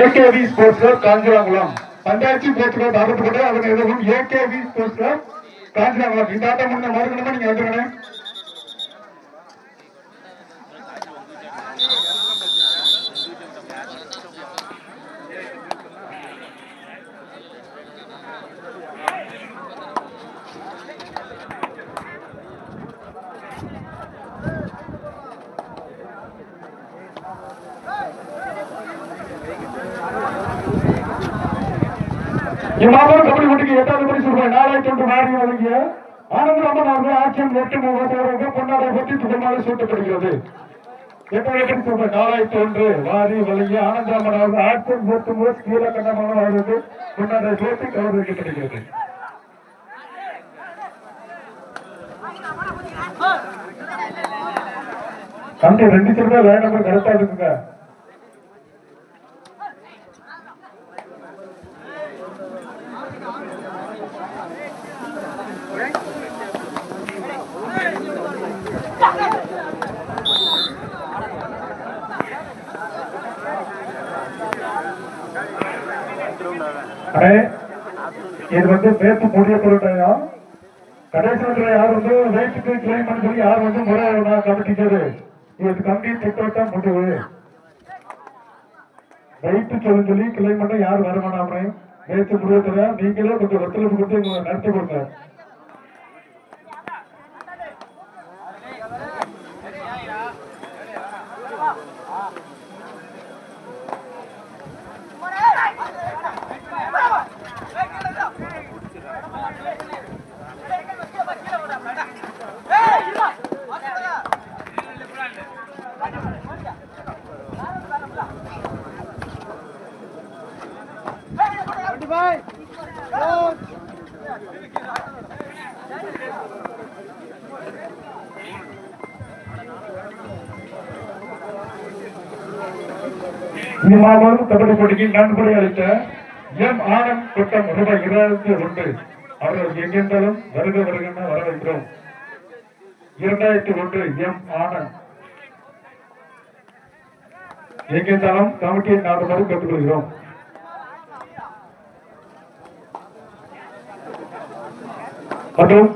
AKV ஸ்போர்ட்ஸ்ல காஞ்சிராங்குளம். Panchayat sports club ஆரம்பிக்கப்பட்டு அதன் எதிர்க்கும் ஏகேவி ஸ்போர்ட்ஸ்ல காஞ்சிராங்குளம். இந்த ஆட்டம் முன்ன மறுக்கணுமா நீங்க வந்துருங்க இம்மாதம் கபடி போட்டிக்கு எட்டாவது பரிசு ரூபாய் நாலாயிரத்தி ஒன்று மாறி வழங்கிய ஆனந்தராமன் அவர்கள் ஆட்சியம் எட்டு மூவாயிரம் பொன்னாடை பற்றி துகமாக சூட்டப்படுகிறது. எட்டாயிரத்தி ரூபாய் நாலாயிரத்தி ஒன்று வாரி வழங்கிய ஆனந்தராமன் அவர்கள் ஆட்சியம் எட்டு மூவ் கீழக்கண்டமான அவர்களுக்கு பொன்னாடை போட்டி கௌரவிக்கப்படுகிறது. தம்பி ரெண்டு சிறுபா லைன் கரெக்டா இருக்குங்க. இது வந்து பேத்து முடிய பொருட்டையா கடைசி யார் வந்து வெயிட்டுக்கு கிளைம் பண்ண சொல்லி யார் வந்து முறை நான் கமிட்டிச்சது இது கமிட்டி திட்டம் முடிவு. ரைட்டு சொல்லி சொல்லி கிளைம் பண்ண யார் வர நேற்று முடிவத்துல நீங்களே கொஞ்சம் ஒத்துழைப்பு கொடுத்து நடத்தி கொடுங்க. இந்த மாபெரும் கபடி போட்டிக்கு நன்கொடை அளித்த எம் ஆனந்த் கொட்டம் ரூபாய் இருபத்தி ஒன்று. அவர்கள் எங்கிருந்தாலும் வருக வருகின்ற வரவேற்கிறோம். இரண்டாயிரத்தி ஒன்று எம் ஆனந்த். எங்கிருந்தாலும் கமிட்டியை நாடுமாறு கேட்டுக்கொள்கிறோம். மற்றும்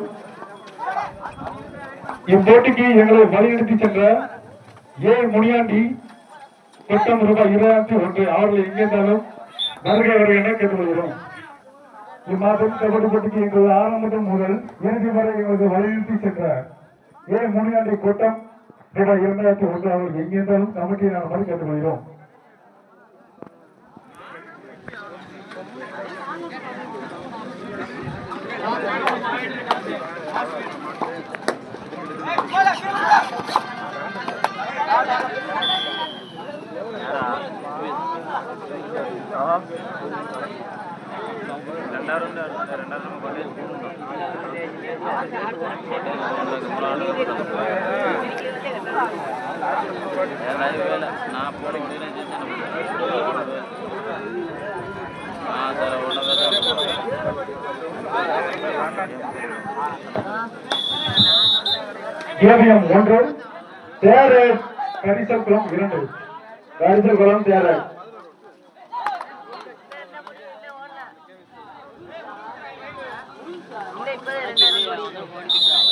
இப்போட்டிக்கு எங்களை வழிநடத்தி சென்ற ஏ முனியாண்டி கொட்டம் ரூபாய் இருபத்தி ஒன்று. அவர்கள் எங்கிருந்தாலும் வருக வருக என கேட்டுக்கொள்கிறோம். இம்மாதம் கபடி போட்டிக்கு எங்களது ஆரம்பம் முதல் இறுதி வரை எங்களுக்கு வலியுறுத்தி சென்ற ஏ முனியாண்டி கூட்டம் ரூபாய் இரண்டாயிரத்தி ஒன்று எங்கிருந்தாலும் கமிட்டியை நான் மாதிரி கேட்டுக்கொள்கிறோம் ரெண்டாயிரம் ரெண்டாயிரம் பண்ணி நான் போட முடியல ஆ சார் ஓவியம் ஒன்று தேரே கரிசல்குளம் இரண்டு. கரிசல்குளம் தேரே இப்ப ரெண்டாவது